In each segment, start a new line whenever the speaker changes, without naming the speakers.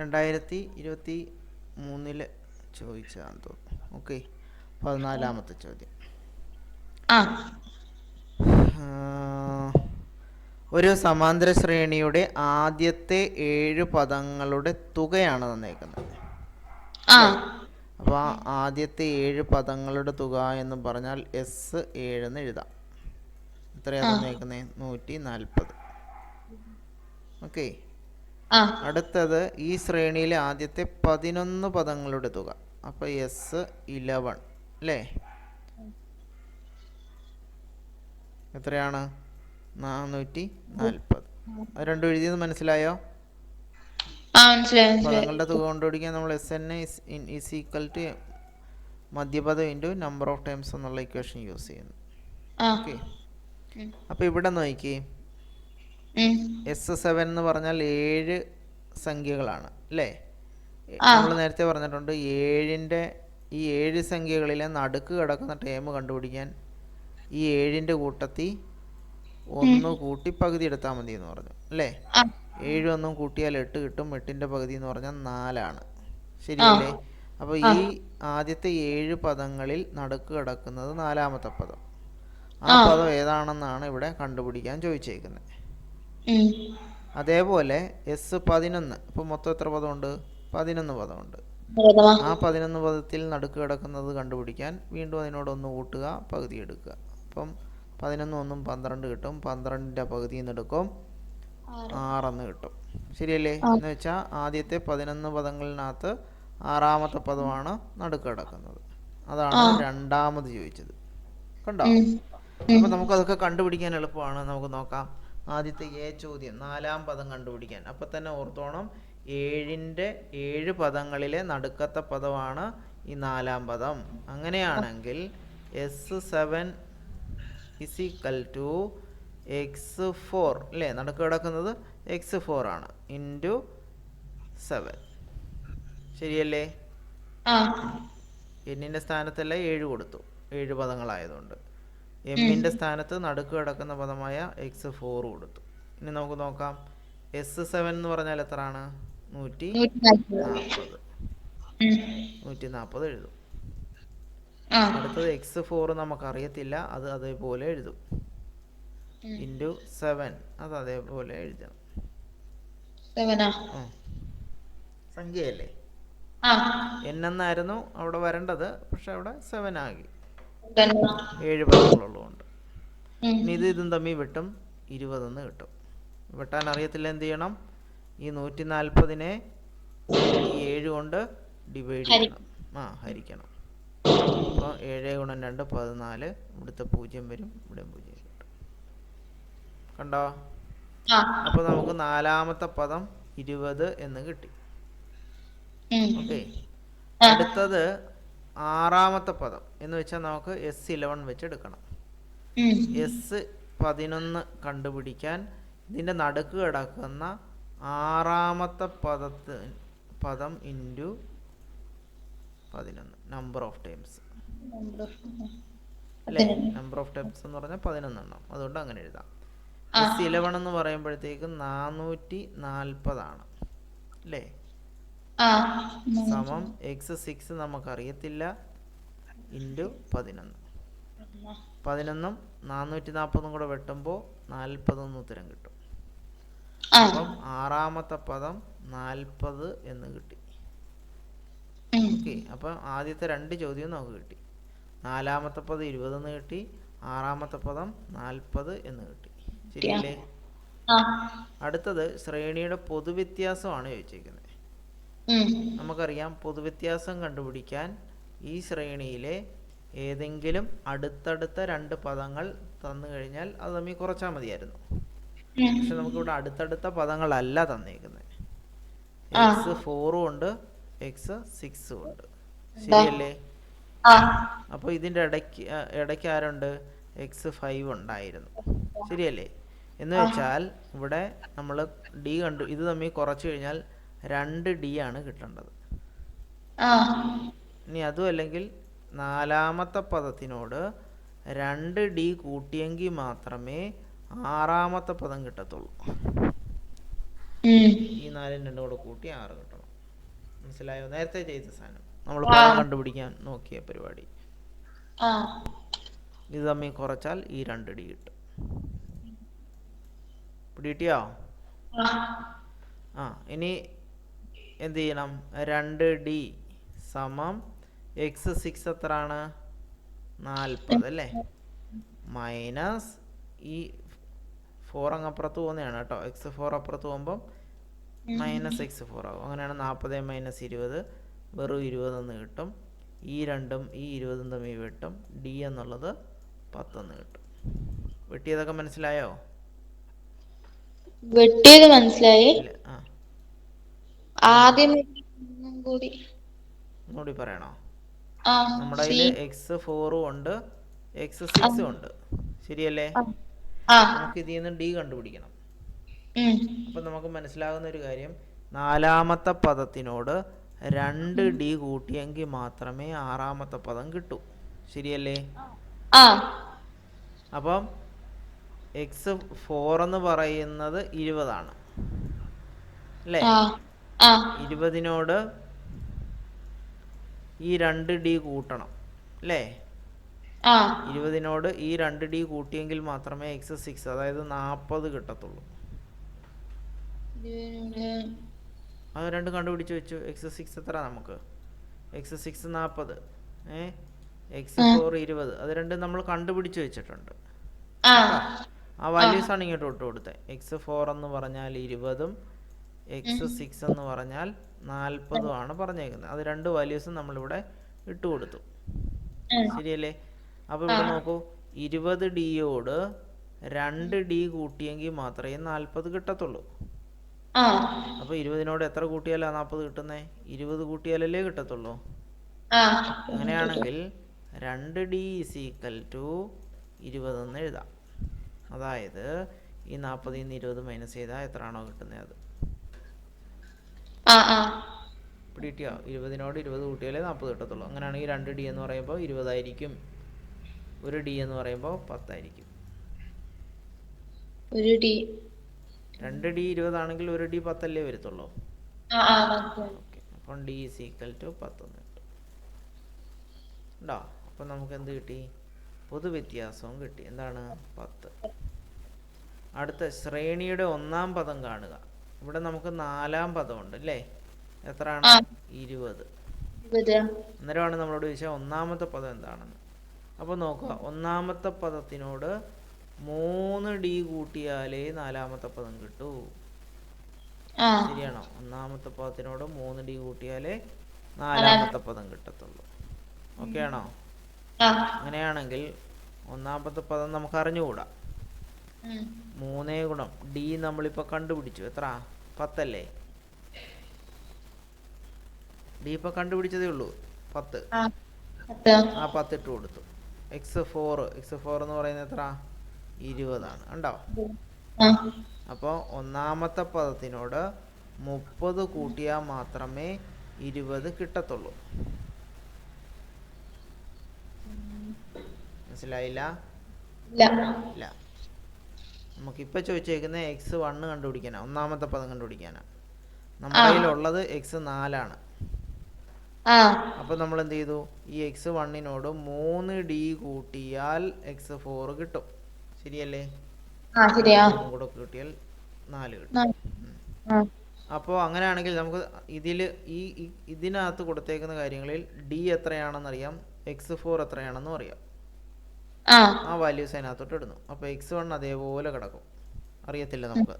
രണ്ടായിരത്തി ഇരുപത്തി മൂന്നിൽ ചോദിച്ചതാണെന്ന് തോന്നുന്നു. ഓക്കെ പതിനാലാമത്തെ ചോദ്യം. ഒരു സമാന്തര ശ്രേണിയുടെ ആദ്യത്തെ ഏഴ് പദങ്ങളുടെ തുകയാണ് തന്നേക്കുന്നത്.
അപ്പൊ
അപ്പോൾ ആദ്യത്തെ ഏഴ് പദങ്ങളുടെ തുക എന്ന് പറഞ്ഞാൽ എസ് ഏഴ് എന്ന് എഴുതാം എത്രയാണ് തന്നേക്കുന്നത് നൂറ്റി നാൽപ്പത് ഓക്കെ അടുത്തത് ഈ ശ്രേണിയിലെ ആദ്യത്തെ പതിനൊന്ന് പദങ്ങളുടെ തുക. അപ്പൊ എസ് ഇലവൺ അല്ലേ എത്രയാണ്? നാനൂറ്റി നാൽപ്പത് അത് രണ്ടും എഴുതിയത് മനസ്സിലായോ? പദങ്ങളുടെ തുക കൊണ്ടുപിടിക്കാൻ നമ്മൾ S N is equal to മധ്യപദം into number of times എന്നുള്ള ഇക്വേഷൻ യൂസ് ചെയ്യുന്നു. ഓക്കെ അപ്പോൾ ഇവിടെ നോക്കി. എസ് സെവൻ എന്ന് പറഞ്ഞാൽ ഏഴ് സംഖ്യകളാണ് അല്ലേ? നമ്മൾ നേരത്തെ പറഞ്ഞിട്ടുണ്ട് ഏഴിന്റെ ഈ ഏഴ് സംഖ്യകളിലെ നടുക്ക് കിടക്കുന്ന ടേം കണ്ടുപിടിക്കാൻ ഈ ഏഴിന്റെ കൂട്ടത്തിൽ ഒന്ന് കൂട്ടി പകുതി എടുത്താൽ മതി എന്ന് പറഞ്ഞു അല്ലേ? ഏഴ് ഒന്നും കൂട്ടിയാൽ എട്ട് കിട്ടും എട്ടിന്റെ പകുതി എന്ന് പറഞ്ഞാൽ നാലാണ്. ശരിയല്ലേ? അപ്പോൾ ഈ ആദ്യത്തെ ഏഴ് പദങ്ങളിൽ നടുക്ക് കിടക്കുന്നത് നാലാമത്തെ പദം. ആ. പദം ഏതാണെന്നാണ് ഇവിടെ കണ്ടുപിടിക്കാൻ ചോദിച്ചേക്കുന്നത്. അതേപോലെ എസ് പതിനൊന്ന്. ഇപ്പൊ മൊത്തം എത്ര പദമുണ്ട്? പതിനൊന്ന് പദമുണ്ട്.
പദമാ.
ആ പതിനൊന്ന് പദത്തിൽ നടുക്ക് കിടക്കുന്നത് കണ്ടുപിടിക്കാൻ വീണ്ടും അതിനോട് ഒന്ന് കൂട്ടുക പകുതി എടുക്കുക. അപ്പം പതിനൊന്ന് ഒന്നും പന്ത്രണ്ട് കിട്ടും. പന്ത്രണ്ടിന്റെ പകുതി എടുക്കും. ആറെന്ന് കിട്ടും. ശരിയല്ലേ? എന്ന് വെച്ചാൽ ആദ്യത്തെ പതിനൊന്ന് പദങ്ങളിനകത്ത് ആറാമത്തെ പദമാണ് നടുക്ക് കിടക്കുന്നത്. അതാണ് രണ്ടാമത് ചോദിച്ചത്. കണ്ടോ? അപ്പൊ നമുക്കതൊക്കെ കണ്ടുപിടിക്കാൻ എളുപ്പമാണ്. നമുക്ക് നോക്കാം. ആദ്യത്തെ എ ചോദ്യം നാലാം പദം കണ്ടുപിടിക്കാൻ. അപ്പം തന്നെ ഓർത്തോണം ഏഴിന്റെ ഏഴ് പദങ്ങളിലെ നടുക്കത്തെ പദമാണ് ഈ നാലാം പദം. അങ്ങനെയാണെങ്കിൽ S seven is equal to X four. അല്ലേ? നടുക്ക് കിടക്കുന്നത് എക്സ് ഫോർ ആണ്. Into seven. ശരിയല്ലേ? എന്നിന്റെ സ്ഥാനത്തല്ല ഏഴ് കൊടുത്തു. ഏഴ് പദങ്ങളായതുകൊണ്ട്. എമ്മിന്റെ സ്ഥാനത്ത് നടുക്ക് കിടക്കുന്ന പദമായ എക്സ് ഫോർ കൊടുത്തു. ഇനി നമുക്ക് നോക്കാം. എസ് സെവൻ എന്ന് പറഞ്ഞാൽ എത്രയാണ്? നൂറ്റി
നാൽപ്പത്.
നൂറ്റി നാൽപ്പത് എഴുതും. അടുത്തത് എക്സ് ഫോർ നമുക്കറിയത്തില്ല. അത് അതേപോലെ എഴുതും. ഇന്റു സെവൻ അത് അതേപോലെ എഴുതണം. സംഖ്യയല്ലേ? എൻ എന്നായിരുന്നു അവിടെ വരേണ്ടത്. പക്ഷെ അവിടെ സെവൻ ആകി. ഏഴ് പദങ്ങളുള്ളതുകൊണ്ട്. ഇനി ഇത് ഇതും തമ്മിൽ വെട്ടും. ഇരുപതെന്ന് കിട്ടും. വെട്ടാൻ അറിയത്തില്ല എന്ത് ചെയ്യണം? ഈ നൂറ്റി നാൽപ്പതിനെ ഈ ഏഴ് കൊണ്ട് ഡിവൈഡ് ചെയ്യണം. ആ ഹരിക്കണം. അപ്പോൾ ഏഴ് ഗുണം രണ്ട് പതിനാല്. ഇവിടുത്തെ പൂജ്യം വരും. ഇവിടെ പൂജ്യം കിട്ടും കണ്ടോ?
അപ്പൊ
അപ്പോൾ നമുക്ക് നാലാമത്തെ പദം ഇരുപത് എന്ന് കിട്ടി. ഓക്കെ. അടുത്തത് ആറാമത്തെ പദം എന്ന് വെച്ചാൽ നമുക്ക് എസ് ഇലവൻ വെച്ച് എടുക്കണം. എസ് പതിനൊന്ന് കണ്ടുപിടിക്കാൻ ഇതിന്റെ നടുക്ക് കിടക്കുന്ന ആറാമത്തെ പദത്ത് പദം ഇന്റു പതിനൊന്ന് നമ്പർ ഓഫ് ടൈംസ് അല്ലേ? നമ്പർ ഓഫ് ടൈംസ് എന്ന് പറഞ്ഞാൽ പതിനൊന്നെണ്ണം. അതുകൊണ്ട് അങ്ങനെ എഴുതാം. എസ് ഇലവൺ എന്ന് പറയുമ്പോഴത്തേക്കും നാനൂറ്റി നാൽപ്പതാണ് അല്ലേ? സമം എക്സ് സിക്സ് നമുക്കറിയത്തില്ല. ഇന്റു പതിനൊന്ന്. പതിനൊന്നും നാനൂറ്റി നാൽപ്പതും കൂടെ വെട്ടുമ്പോൾ നാൽപ്പതൊന്ന് ഉത്തരം കിട്ടും. അപ്പം ആറാമത്തെ പദം നാൽപ്പത് എന്ന് കിട്ടി. ഓക്കെ അപ്പം ആദ്യത്തെ രണ്ട് ചോദ്യവും നമുക്ക് കിട്ടി. നാലാമത്തെ പദം ഇരുപതെന്ന് കിട്ടി. ആറാമത്തെ പദം നാൽപ്പത് എന്ന് കിട്ടി. ശരിയല്ലേ? അടുത്തത് ശ്രേണിയുടെ പൊതുവ്യത്യാസമാണ് ചോദിച്ചിരിക്കുന്നത്
ഉം.
നമുക്കറിയാം പൊതുവ്യത്യാസം കണ്ടുപിടിക്കാൻ ഈ ശ്രേണിയിലെ ഏതെങ്കിലും അടുത്തടുത്ത രണ്ട് പദങ്ങൾ തന്നു കഴിഞ്ഞാൽ അത് തമ്മിൽ കുറച്ചാൽ മതിയായിരുന്നു. പക്ഷെ നമുക്കിവിടെ അടുത്തടുത്ത പദങ്ങളല്ല തന്നേക്കുന്നത്. എക്സ് ഫോറും ഉണ്ട് എക്സ് സിക്സും ഉണ്ട്. ശരിയല്ലേ? അപ്പൊ ഇതിന്റെ ഇടയ്ക്ക് ഇടയ്ക്ക് ആരുണ്ട്? എക്സ് ഫൈവ് ഉണ്ടായിരുന്നു. ശരിയല്ലേ? എന്ന് വെച്ചാൽ ഇവിടെ നമ്മൾ ഡി കണ്ടു. ഇത് തമ്മിൽ കുറച്ചു കഴിഞ്ഞാൽ രണ്ട് ഡി ആണ് കിട്ടേണ്ടത്. ഇനി അതും അല്ലെങ്കിൽ നാലാമത്തെ പദത്തിനോട് രണ്ട് ഡി കൂട്ടിയെങ്കിൽ മാത്രമേ ആറാമത്തെ പദം കിട്ടത്തുള്ളൂ. ഈ നാലും രണ്ടും കൂടെ കൂട്ടി ആറ് കിട്ടണം. മനസ്സിലായോ? നേരത്തെ ചെയ്ത സാധനം. നമ്മൾ പദം കണ്ടുപിടിക്കാൻ നോക്കിയ പരിപാടി. ഇത് തമ്മിൽ കുറച്ചാൽ ഈ രണ്ട് ഡി കിട്ടും. പിടിയിട്ടിയോ
ആ
ഇനി എന്ത് ചെയ്യണം രണ്ട് ഡി സമം എക്സ് സിക്സ് എത്രയാണ്? നാൽപ്പത് അല്ലേ? മൈനസ് ഈ ഫോർ അങ്ങ് അപ്പുറത്ത് പോകുന്നതാണ് കേട്ടോ. എക്സ് ഫോർ അപ്പുറത്ത് പോകുമ്പം മൈനസ് എക്സ് ഫോർ ആകും അങ്ങനെയാണ് നാൽപ്പത് മൈനസ് ഇരുപത് വെറും ഇരുപതെന്ന് കിട്ടും. ഈ രണ്ടും ഈ ഇരുപതും തമ്മിൽ വെട്ടും. ഡി എന്നുള്ളത് പത്തെന്ന് കിട്ടും. വെട്ടിയതൊക്കെ മനസ്സിലായോ?
വെട്ടിയത് മനസ്സിലായി.
ആ.
ആദ്യം ഒന്നും കൂടി
ഒന്നുകൂടി പറയണോ?
ആ
നമ്മുടെ
സി.
കയ്യിൽ എക്സ് ഫോറും ഉണ്ട്. എക്സ് സിക്സും ഉണ്ട്. ശരിയല്ലേ?
ആ.
നമുക്ക് ഇതിൽ നിന്ന് ഡി കണ്ടുപിടിക്കണം.
ഉം.
അപ്പം നമുക്ക് മനസ്സിലാകുന്ന ഒരു കാര്യം നാലാമത്തെ പദത്തിനോട് രണ്ട് ഡി കൂട്ടിയെങ്കിൽ മാത്രമേ ആറാമത്തെ പദം കിട്ടൂ. ശരിയല്ലേ?
ആ.
അപ്പം എക്സ് ഫോർ എന്ന് പറയുന്നത് ഇരുപതാണ്. അല്ലേ?
ആ ആ.
ഇരുപതിനോട് ഈ രണ്ട് ഡി കൂട്ടണം അല്ലേ? ഇരുപതിനോട് ഈ രണ്ട് ഡി കൂട്ടിയെങ്കിൽ മാത്രമേ എക്സ് സിക്സ് അതായത് നാൽപ്പത് കിട്ടത്തുള്ളൂ. അത് രണ്ടും കണ്ടുപിടിച്ച് വെച്ചു. എക്സ് സിക്സ് എത്ര നമുക്ക്? എക്സ് സിക്സ് നാൽപ്പത് ഏ? എക്സ് ഫോർ ഇരുപത്. അത് രണ്ടും നമ്മൾ കണ്ടുപിടിച്ച് വെച്ചിട്ടുണ്ട്.
ആ.
ആ വാല്യൂസ് ആണ് ഇങ്ങോട്ട് ഇട്ട് കൊടുത്തത് എക്സ് ഫോർ എന്ന് പറഞ്ഞാൽ ഇരുപതും എക്സ് സിക്സ് എന്ന് പറഞ്ഞാൽ നാൽപ്പതും ആണ് പറഞ്ഞേക്കുന്നത്. അത് രണ്ട് വാല്യൂസും നമ്മളിവിടെ ഇട്ട് കൊടുത്തു. ശരിയല്ലേ? അപ്പോൾ ഇവിടെ നോക്കൂ. ഇരുപത് ഡിയോട് രണ്ട് ഡി കൂട്ടിയെങ്കിൽ മാത്രമേ നാൽപ്പത് കിട്ടത്തുള്ളൂ.
അപ്പൊ
അപ്പോൾ ഇരുപതിനോട് എത്ര കൂട്ടിയാലാ നാൽപ്പത് കിട്ടുന്നേ? ഇരുപത് കൂട്ടിയാലല്ലേ കിട്ടത്തുള്ളൂ. അങ്ങനെയാണെങ്കിൽ രണ്ട് ഡി ഇസ് ഈക്വൽ ടു ഇരുപതെന്ന് എഴുതാം. അതായത് ഈ നാൽപ്പതിൽ നിന്ന് ഇരുപത് മൈനസ് ചെയ്താൽ എത്രയാണോ കിട്ടുന്നത്? അത് പിടികിട്ടിയോ ഇരുപതിനോട് ഇരുപത് കൂട്ടിയാലേ നാൽപ്പത് കിട്ടത്തുള്ളൂ. അങ്ങനെയാണെങ്കിൽ രണ്ട് ഡി എന്ന് പറയുമ്പോൾ ഇരുപതായിരിക്കും. ഒരു ഡി എന്ന് പറയുമ്പോൾ പത്തായിരിക്കും.
ഒരു ഡി
രണ്ട് ഡി ഇരുപതാണെങ്കിൽ ഒരു ഡി പത്തല്ലേ വരത്തുള്ളൂ? അപ്പം ഡി എന്ന് ഈക്വൽ ടു പത്തൊന്ന്. കിട്ടും ഉണ്ടോ? അപ്പം നമുക്ക് എന്ത് കിട്ടി? പൊതുവ്യത്യാസവും കിട്ടി. എന്താണ്? പത്ത്. അടുത്ത ശ്രേണിയുടെ ഒന്നാം പദം കാണുക. ഇവിടെ നമുക്ക് നാലാം പദമുണ്ട് അല്ലേ? എത്രയാണ്. ഇരുപത്. അന്നേരമാണ് നമ്മളോട് ചോദിച്ചാൽ ഒന്നാമത്തെ പദം എന്താണെന്ന്. അപ്പോൾ നോക്കുക ഒന്നാമത്തെ പദത്തിനോട് മൂന്ന് ഡി കൂട്ടിയാലേ നാലാമത്തെ പദം കിട്ടൂ. ശരിയാണോ? ഒന്നാമത്തെ പദത്തിനോട് മൂന്ന് ഡി കൂട്ടിയാലേ നാലാമത്തെ പദം കിട്ടത്തുള്ളൂ. ഓക്കെ ആണോ? അങ്ങനെയാണെങ്കിൽ ഒന്നാമത്തെ പദം നമുക്ക് അറിഞ്ഞുകൂടാ. മൂന്നേ ഗുണം. ഡി നമ്മളിപ്പോൾ കണ്ടുപിടിച്ചു. എത്ര? പത്തല്ലേ? ഡി ഇപ്പോൾ കണ്ടുപിടിച്ചതേ ഉള്ളൂ. പത്ത്.
ആ പത്ത്.
ആ പത്ത് ഇട്ട് കൊടുത്തു. എക്സ് ഫോർ എക്സ് ഫോർ എന്ന് പറയുന്നത് എത്ര? ഇരുപതാണ്. ഉണ്ടോ
അപ്പൊ
അപ്പോൾ ഒന്നാമത്തെ പദത്തിനോട് മുപ്പത് കൂട്ടിയാൽ മാത്രമേ ഇരുപത് കിട്ടത്തുള്ളൂ. മനസ്സിലായില്ല?
ഇല്ല.
നമുക്കിപ്പോൾ ചോദിച്ചേക്കുന്ന എക്സ് വണ്ണ് കണ്ടുപിടിക്കാനാണ് ഒന്നാമത്തെ പദം കണ്ടുപിടിക്കാനാണ് നമ്മുടെ കയ്യിലുള്ളത് എക്സ് നാലാണ്.
ആ.
അപ്പോൾ നമ്മൾ എന്ത് ചെയ്തു ഈ എക്സ് വണ്ണിനോട് മൂന്ന് ഡി കൂട്ടിയാൽ എക്സ് ഫോർ കിട്ടും. ശരിയല്ലേ? കൂടെ കൂട്ടിയാൽ നാല് കിട്ടും. അപ്പോൾ അങ്ങനെയാണെങ്കിൽ നമുക്ക് ഇതിൽ ഈ ഈ- ഇതിനകത്ത് കൊടുത്തേക്കുന്ന കാര്യങ്ങളിൽ ഡി എത്രയാണെന്നറിയാം എക്സ് ഫോർ എത്രയാണെന്നും അറിയാം.
ആ.
വാല്യൂസ് അതിനകത്തോട്ട് ഇടുന്നു. അപ്പൊ എക്സ് വൺ അതേപോലെ കിടക്കും. അറിയത്തില്ല നമുക്ക്.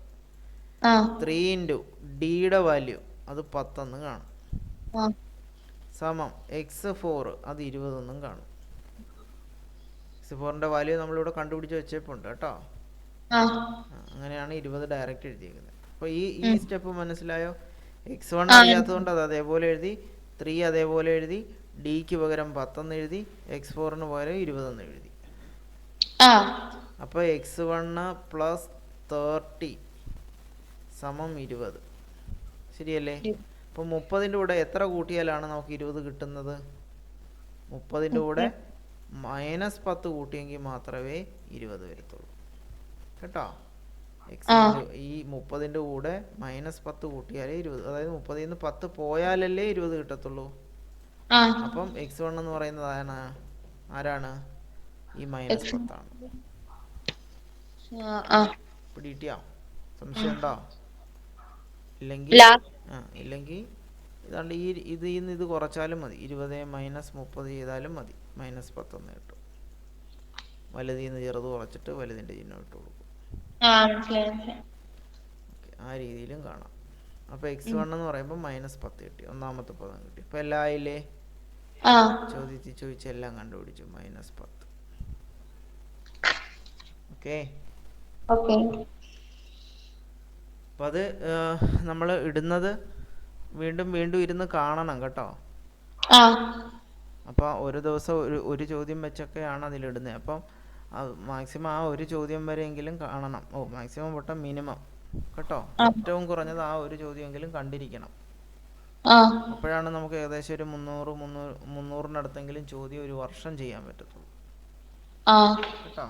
ത്രീ ഇന്റു ഡിയുടെ വാല്യൂ അത് പത്തെന്ന് കാണും. സമം എക്സ് ഫോർ അത് ഇരുപതെന്നും കാണും. എക്സ് ഫോറിന്റെ വാല്യൂ നമ്മളിവിടെ കണ്ടുപിടിച്ച് വെച്ചേപ്പുണ്ട് കേട്ടോ. അങ്ങനെയാണ് ഇരുപത് ഡയറക്റ്റ് എഴുതിയിരിക്കുന്നത് അപ്പോൾ ഈ ഈ സ്റ്റെപ്പ് മനസ്സിലായോ? എക്സ് വൺ അറിയാത്തതുകൊണ്ട് അത് അതേപോലെ എഴുതി ത്രീ അതേപോലെ എഴുതി ഡിക്ക് പകരം പത്തെന്ന് എഴുതി എക്സ് ഫോറിന് പകരം ഇരുപതെന്ന് എഴുതി. അപ്പോൾ എക്സ് വണ്ണ് പ്ലസ് തേർട്ടി സമം ഇരുപത്. ശരിയല്ലേ?
ശരി.
അപ്പോൾ മുപ്പതിന്റെ കൂടെ എത്ര കൂട്ടിയാലാണ് നമുക്ക് ഇരുപത് കിട്ടുന്നത്? മുപ്പതിന്റെ കൂടെ മൈനസ് പത്ത് കൂട്ടിയെങ്കിൽ മാത്രമേ ഇരുപത് വരത്തുള്ളൂ. കേട്ടോ? ഈ മുപ്പതിന്റെ കൂടെ മൈനസ് പത്ത് കൂട്ടിയാലേ ഇരുപത്. അതായത് മുപ്പതിൽ നിന്ന് പത്ത് പോയാലല്ലേ ഇരുപത് കിട്ടത്തുള്ളൂ. അപ്പം എക്സ് വൺ എന്ന് പറയുന്നത് ആരാണ്? ആരാണ്? ഈ മൈനസ് പത്താണ്. പിടികിട്ടിയോ? സംശയം ഉണ്ടോ ഇല്ലെങ്കിൽ ആ ഇല്ലെങ്കിൽ ഇതാണ്ട് ഈ ഇതിൽ നിന്ന് ഇത് കുറച്ചാലും മതി. ഇരുപത് മൈനസ് മുപ്പത് ചെയ്താലും മതി. മൈനസ് പത്തൊന്ന് കിട്ടും വലുതിൽ നിന്ന് ചെറുത് കുറച്ചിട്ട് വലുതിന്റെ ചിഹ്നം ഇട്ട് കൊടുക്കും.
ആ
രീതിയിലും കാണാം. അപ്പോൾ എക്സ് വൺ എന്ന് പറയുമ്പോൾ മൈനസ് പത്ത് കിട്ടി. ഒന്നാമത്തെ പദം കിട്ടി. ഇപ്പൊ എല്ലാ ആയില്ലേ? ചോദ്യത്തിൽ ചോദിച്ച എല്ലാം കണ്ടുപിടിച്ചു. മൈനസ് പത്ത്. ഓക്കെ.
ഓക്കെ.
അപ്പം അത് നമ്മൾ ഇടുന്നത് വീണ്ടും വീണ്ടും ഇരുന്ന് കാണണം കേട്ടോ. അപ്പോൾ ഒരു ദിവസം ഒരു ഒരു ചോദ്യം വെച്ചൊക്കെയാണ് അതിലിടുന്നത് അപ്പം മാക്സിമം ആ ഒരു ചോദ്യം വരെയെങ്കിലും കാണണം. ഓ മാക്സിമം പൊട്ട മിനിമം കേട്ടോ. ഏറ്റവും കുറഞ്ഞത് ആ ഒരു ചോദ്യമെങ്കിലും കണ്ടിരിക്കണം. അപ്പോഴാണ് നമുക്ക് ഏകദേശം ഒരു മുന്നൂറ് മുന്നൂറ് മുന്നൂറിനടുത്തെങ്കിലും ചോദ്യം ഒരു വർഷം ചെയ്യാൻ പറ്റത്തുള്ളൂ. കേട്ടോ.